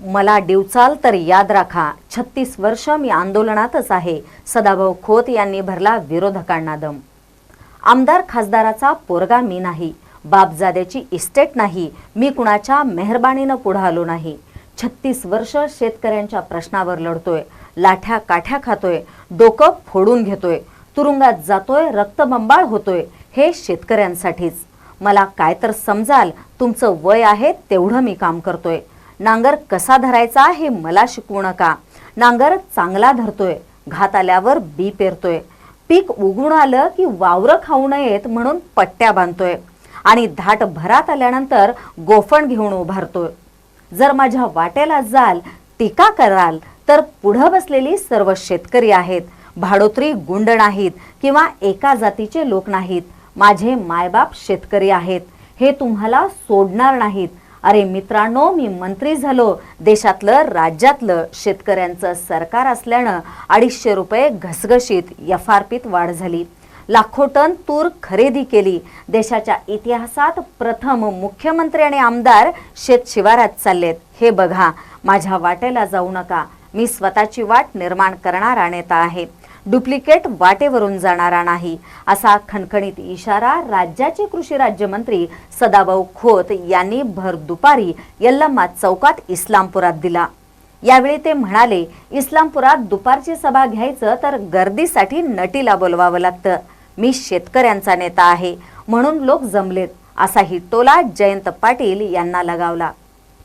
मला डिवचाल तर याद राखा छत्तीस वर्ष मी आंदोलनातच आहे. सदाभाऊ खोत यांनी भरला विरोधकांना दम. आमदार खासदाराचा पोरगा मी नाही. बापजाद्याची इस्टेट नाही. मी कुणाच्या मेहरबानीनं पुढं आलो नाही. छत्तीस वर्ष शेतकऱ्यांच्या प्रश्नावर लढतोय. लाठ्या काठ्या खातोय. डोकं फोडून घेतोय. तुरुंगात जातोय रक्तबंबाळ होतोय. हे शेतकऱ्यांसाठीच. मला काय तर समजाल तुमचं वय आहे तेवढं मी काम करतोय. नांगर कसा धरायचा हे मला शिकवू नका. नांगर चांगला धरतोय घात आल्यावर बी पेरतोय. पीक उगवून आलं की वावरं खाऊ नयेत म्हणून पट्ट्या बांधतोय. आणि धाट भरात आल्यानंतर गोफण घेऊन उभारतोय. जर माझ्या वाटेला जाल टीका कराल तर पुढं बसलेली सर्व शेतकरी आहेत. भाडोत्री गुंड नाहीत किंवा एका जातीचे लोक नाहीत. माझे मायबाप शेतकरी आहेत. हे तुम्हाला सोडणार नाहीत. अरे मित्रांनो मी मंत्री झालो. देशातलं राज्यातलं शेतकऱ्यांचं सरकार असल्यानं अडीचशे रुपये घसघशीत एफ आर पीत वाढ झाली. लाखो टन तूर खरेदी केली. देशाच्या इतिहासात प्रथम मुख्यमंत्री आणि आमदार शेतशिवारात चाललेत. हे बघा माझ्या वाटेला जाऊ नका. मी स्वतःची वाट निर्माण करणारा नेता आहे. डुप्लिकेट वाटेवरून जाणारा नाही असा खणखणीत इशारा राज्याचे कृषी राज्यमंत्री सदाभाऊ खोत यांनी भर दुपारी यल्लम्मा चौकात इस्लामपुरात दिला. यावेळी ते म्हणाले इस्लामपुरात दुपारची सभा घ्यायचं तर गर्दीसाठी नटीला बोलवावं लागतं. मी शेतकऱ्यांचा नेता आहे म्हणून लोक जमलेत असाही टोला जयंत पाटील यांना लगावला.